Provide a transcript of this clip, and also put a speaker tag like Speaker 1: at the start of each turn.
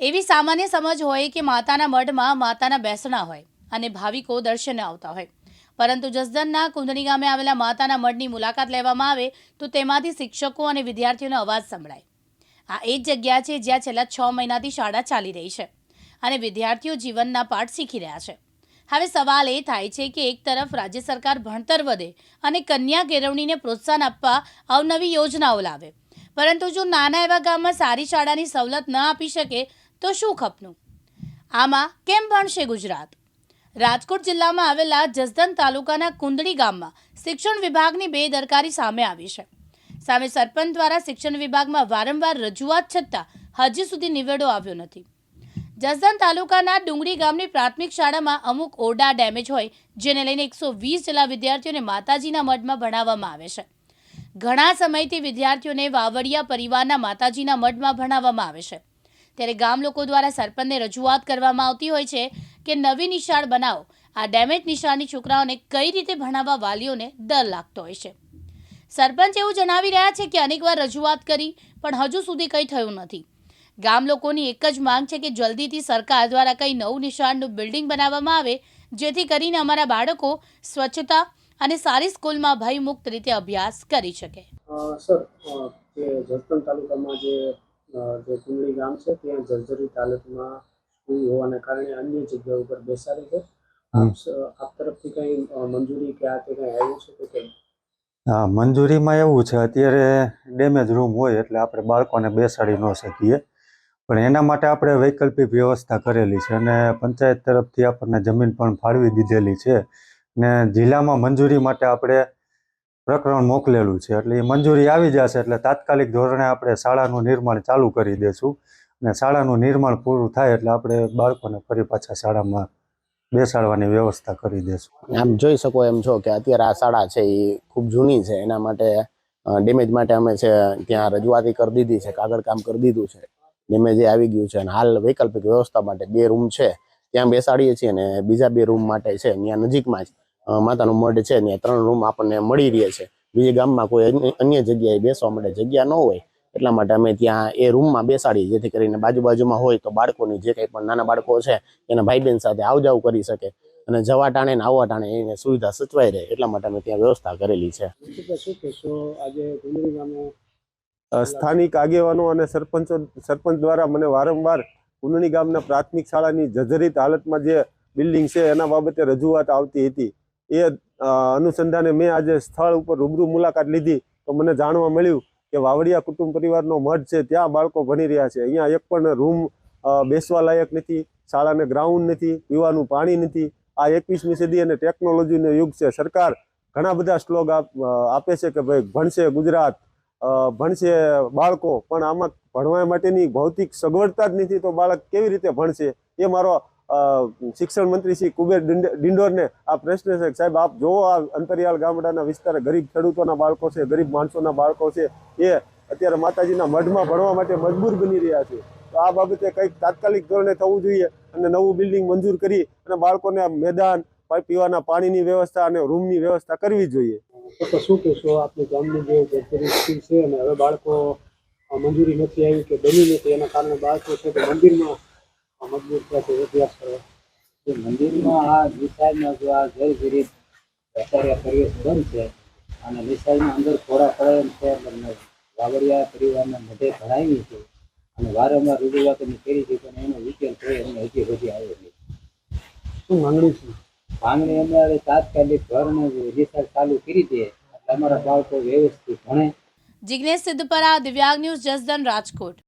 Speaker 1: એવી સામાન્ય સમજ હોય કે માતાના મઢમાં માતાના બેસણા હોય અને ભાવિકો દર્શને આવતા હોય. પરંતુ જસદનના કુંદણી ગામે આવેલા માતાના મઢની મુલાકાત લેવામાં આવે તો તેમાંથી શિક્ષકો અને વિદ્યાર્થીઓનો અવાજ સંભળાય. આ એ જ જગ્યા છે જ્યાં છેલ્લા છ મહિનાથી શાળા ચાલી રહી છે અને વિદ્યાર્થીઓ જીવનના પાઠ શીખી રહ્યા છે. હવે સવાલ એ થાય છે કે એક તરફ રાજ્ય સરકાર ભણતર વધે અને કન્યા કેળવણીને પ્રોત્સાહન આપવા અવનવી યોજનાઓ લાવે. પરંતુ જો નાના એવા ગામમાં સારી શાળાની સવલત ન આપી શકે તો શું ખપનું? આમાં કેમ ભણશે ગુજરાત? રાજકોટ જિલ્લામાં આવેલા જસદન તાલુકાના કુંદડી ગામમાં શિક્ષણ વિભાગની બેદરકારી સામે આવી છે. સામે સરપંચ દ્વારા શિક્ષણ વિભાગમાં વારંવાર રજૂઆત છતાં હજી સુધી નિવેડો આવ્યો નથી. જસદન તાલુકાના ડુંગળી ગામની પ્રાથમિક શાળામાં અમુક ઓરડા ડેમેજ હોય, જેને લઈને એકસો વીસ જેટલા વિદ્યાર્થીઓને માતાજીના મઢમાં ભણાવવામાં આવે છે. ઘણા સમયથી વિદ્યાર્થીઓને વાવડિયા પરિવારના માતાજીના મઢમાં ભણાવવામાં આવે છે. ત્યારે ગામ લોકો દ્વારા સરપંચને રજૂઆત કરવામાં આવતી હોય છે કે નવી નિશાળ બનાવો. આ ડેમેજ નિશાળની છોકરાઓને કઈ રીતે ભણાવવા વાલીઓને ડર લાગતો હોય છે. સરપંચ એવું જણાવી રહ્યા છે કે અનેકવાર રજૂઆત કરી, પણ હજુ સુધી કંઈ થયું નથી. ગામ લોકોની એક જ માંગ છે કે જલ્દીથી સરકાર દ્વારા કંઈ નવું નિશાળનું બિલ્ડિંગ બનાવવામાં આવે, જેથી કરીને અમારા બાળકો સ્વચ્છતા અને સારી સ્કૂલમાં ભયમુક્ત રીતે અભ્યાસ કરી શકે.
Speaker 2: સર જસદણ તાલુકામાં જે જે કુંડળી ગામ છે ત્યાં જર્જરિત હાલતમાં સ્કૂલ હોવાને કારણે અન્ય જગ્યા ઉપર બેસાડી છે. આપ તરફથી કંઈ મંજૂરી કે આ તે કંઈ આવ્યું છે કે કેમ?
Speaker 3: હા મંજૂરીમાં એવું છે અત્યારે ડેમેજ રૂમ હોય એટલે આપણે બાળકોને બેસાડી ન શકીએ. પણ એના માટે આપણે વૈકલ્પિક વ્યવસ્થા કરેલી છે અને પંચાયત તરફથી આપણને જમીન પણ ફાળવી દીધેલી છે. ને જિલ્લામાં મંજૂરી માટે આપણે પ્રકરણ મોકલેલું છે. એટલે એ મંજૂરી આવી જશે એટલે તાત્કાલિક ધોરણે આપણે શાળાનું નિર્માણ ચાલુ કરી દઈશું અને શાળાનું નિર્માણ પૂરું થાય એટલે આપણે બાળકોને ફરી પાછા શાળામાં બેસાડવાની વ્યવસ્થા કરી દઈશું
Speaker 4: આમ જોઈ શકો એમ છો કે અત્યારે આ શાળા છે એ ખૂબ જૂની છે. એના માટે ડેમેજ માટે અમે છે ત્યાં રજૂઆતી કરી દીધી છે, કાગળ કામ કરી દીધું છે. ડેમેજ આવી ગયું છે અને હાલ વૈકલ્પિક વ્યવસ્થા માટે બે રૂમ છે. ત્યાં બેસાડીએ છીએ અને બીજા બે રૂમ માટે છે, ત્યાં નજીકમાં જ. માતાનું મઢ છે ત્યાં ત્રણ રૂમ આપણને મળી રહે છે. બીજી ગામમાં કોઈ અન્ય- જગ્યાએ બેસવા માટે જગ્યા ન હોય, એટલા માટે અમે ત્યાં એ રૂમમાં બેસાડીએ, જેથી કરીને બાજુ બાજુમાં હોય તો બાળકોની જે કંઈ પણ નાના બાળકો છે, એના ભાઈ બહેન સાથે આવજાવ કરી શકે અને જવા ટાણે ને આવવા ટાણે એને સુવિધા સચવાઈ રહે, એટલા માટે અમે ત્યાં વ્યવસ્થા કરેલી છે.
Speaker 2: આજે
Speaker 5: સ્થાનિક આગેવાનો અને સરપંચો, સરપંચ દ્વારા મને વારંવાર કુંદણી ગામના પ્રાથમિક શાળાની જર્જરિત હાલતમાં જે બિલ્ડિંગ છે, એના બાબતે રજૂઆત આવતી હતી. એ અનુસંધાને મેં આજે સ્થળ ઉપર રૂબરૂ મુલાકાત લીધી તો મને જાણવા મળ્યું કે વાવડિયા કુટુંબ પરિવારનો મઠ છે, ત્યાં બાળકો ભણી રહ્યા છે. અહીંયા એક પણ રૂમ બેસવા લાયક નથી, શાળાને ગ્રાઉન્ડ નથી, પીવાનું પાણી નથી. આ એકવીસમી સદી અને ટેકનોલોજીનો યુગ છે. સરકાર ઘણા બધા શ્લોગ આપ- છે કે ભાઈ ભણશે ગુજરાત ભણશે બાળકો, પણ આમાં ભણવા માટેની ભૌતિક સગવડતા જ નથી તો બાળક કેવી રીતે ભણશે? એ મારો શિક્ષણ મંત્રી શ્રી કુબેર ડિંડ- ડિંડોરને આ પ્રશ્ન છે સાહેબ, આપ જોવો આ અંતરિયાળ ગામડાના વિસ્તાર ગરીબ ખેડૂતોના બાળકો છે, ગરીબ માણસોના બાળકો છે, એ અત્યારે માતાજીના મઢમાં ભણવા માટે મજબૂર બની રહ્યા છે. તો આ બાબતે કંઈક તાત્કાલિક ધોરણે થવું જોઈએ અને નવું બિલ્ડિંગ મંજૂર કરી અને બાળકોને મેદાન પીવાના પાણીની વ્યવસ્થા અને રૂમની વ્યવસ્થા કરવી જોઈએ.
Speaker 2: તો શું કહેશો આપણી ગામની જે છે અને હવે બાળકો મંજૂરી નથી આવી કે બની નથી, એના કારણે બાળકો છે તે મંદિરમાં અ, મજબૂર થયા અભ્યાસ કરવા
Speaker 6: જે મંદિરમાં આ વિશાળમાં જો આ ગરીબ અત્યારે પ્રવેશ બંધ છે અને વિશાળમાં અંદર ખોરાક પડે છે અને વાવડિયા પરિવારના મધે ભણાવી છે અને વારંવાર રજૂઆત અમે કરી છે પણ એનો વિકેલ થયો એમને હજી હજી આવ્યો નહીં
Speaker 2: શું માંગણી છે
Speaker 6: માંગણી અમારે તાત્કાલિક ઘરને વિશાળ ચાલુ કરી દે એટલે અમારા બાળકો વ્યવસ્થિત ભણે
Speaker 1: જિજ્ઞેશ સિદ્ધપરા દિવ્યાંગ ન્યૂઝ જસદન રાજકોટ.